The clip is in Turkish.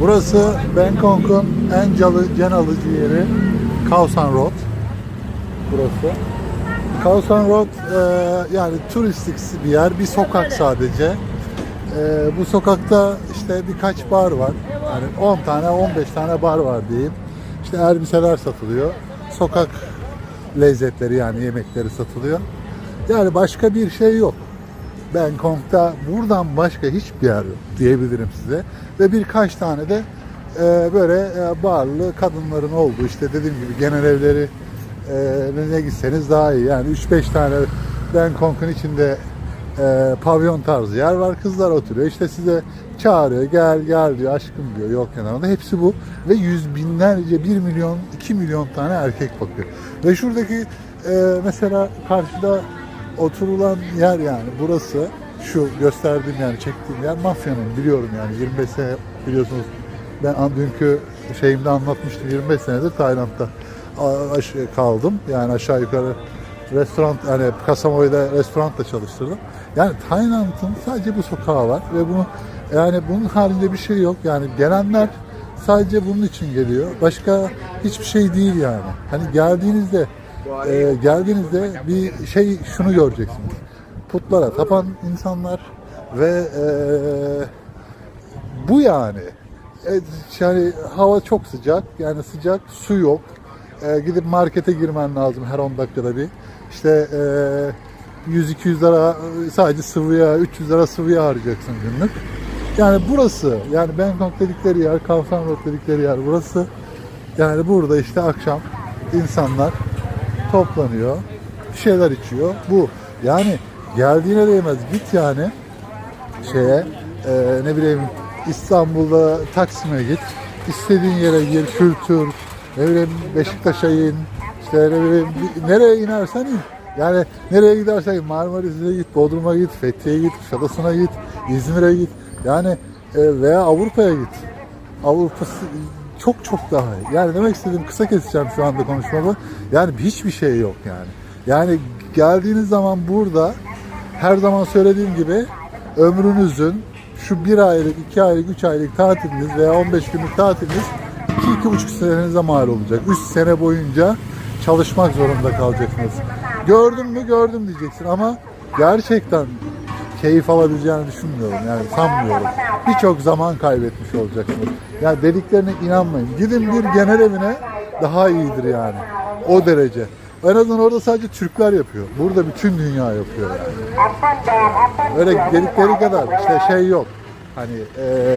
Burası Bangkok'un en calı, can alıcı yeri Khao San Road. Burası. Khao San Road e, yani turistik bir yer, bir sokak sadece. E, bu sokakta işte birkaç bar var. Yani 10 tane, 15 tane bar var diyeyim. İşte elbiseler satılıyor. Sokak lezzetleri yani yemekleri satılıyor. Yani başka bir şey yok. Bangkok'ta buradan başka hiçbir yer yok diyebilirim size. Ve birkaç tane de e, böyle e, barlı kadınların olduğu işte dediğim gibi genel evleri e, ne gitseniz daha iyi. Yani 3-5 tane Bangkok'un içinde e, pavyon tarzı yer var. Kızlar oturuyor. İşte size çağırıyor. Gel gel diyor. Aşkım diyor. Yol kenarında. Hepsi bu. Ve yüz binlerce 1 milyon 2 milyon tane erkek bakıyor. Ve şuradaki e, mesela karşıda oturulan yer yani burası şu gösterdiğim yani çektiğim yer mafyanın biliyorum yani 25 sene biliyorsunuz ben dünkü şeyimde anlatmıştım 25 senedir Tayland'da kaldım yani aşağı yukarı restoran yani Kasamoy'da restoranda çalıştırdım. Yani Tayland'ın sadece bu sokağı var ve bunu yani bunun haricinde bir şey yok. Yani gelenler sadece bunun için geliyor. Başka hiçbir şey değil yani. Hani geldiğinizde e, geldiğinizde bir şey şunu göreceksiniz. Putlara tapan insanlar ve e, bu yani. E, yani hava çok sıcak. Yani sıcak, su yok. E, gidip markete girmen lazım her 10 dakikada bir. İşte e, 100-200 lira sadece sıvıya, 300 lira sıvıya harcayacaksın günlük. Yani burası, yani Bangkok dedikleri yer, Khao San Road dedikleri yer burası. Yani burada işte akşam insanlar toplanıyor, bir şeyler içiyor. Bu yani geldiğine değmez git yani şeye e, ne bileyim İstanbul'da Taksim'e git. istediğin yere gir, kültür, ne bileyim Beşiktaş'a in, işte ne bileyim nereye inersen in. Yani nereye gidersen Marmaris'e git, Bodrum'a git, Fethiye'ye git, Kuşadası'na git, İzmir'e git. Yani e, veya Avrupa'ya git. Avrupa'sı çok çok daha iyi. Yani demek istediğim kısa keseceğim şu anda konuşmamı. Yani hiçbir şey yok yani. Yani geldiğiniz zaman burada her zaman söylediğim gibi ömrünüzün şu bir aylık, iki aylık, üç aylık tatiliniz veya 15 günlük tatiliniz iki, iki buçuk senenize mal olacak. Üç sene boyunca çalışmak zorunda kalacaksınız. Gördüm mü gördüm diyeceksin ama gerçekten keyif alabileceğini düşünmüyorum yani sanmıyorum. Birçok zaman kaybetmiş olacaksınız. Yani dediklerine inanmayın. Gidin bir genel evine daha iyidir yani. O derece. En azından orada sadece Türkler yapıyor. Burada bütün dünya yapıyor yani. Öyle dedikleri kadar işte şey yok. Hani e,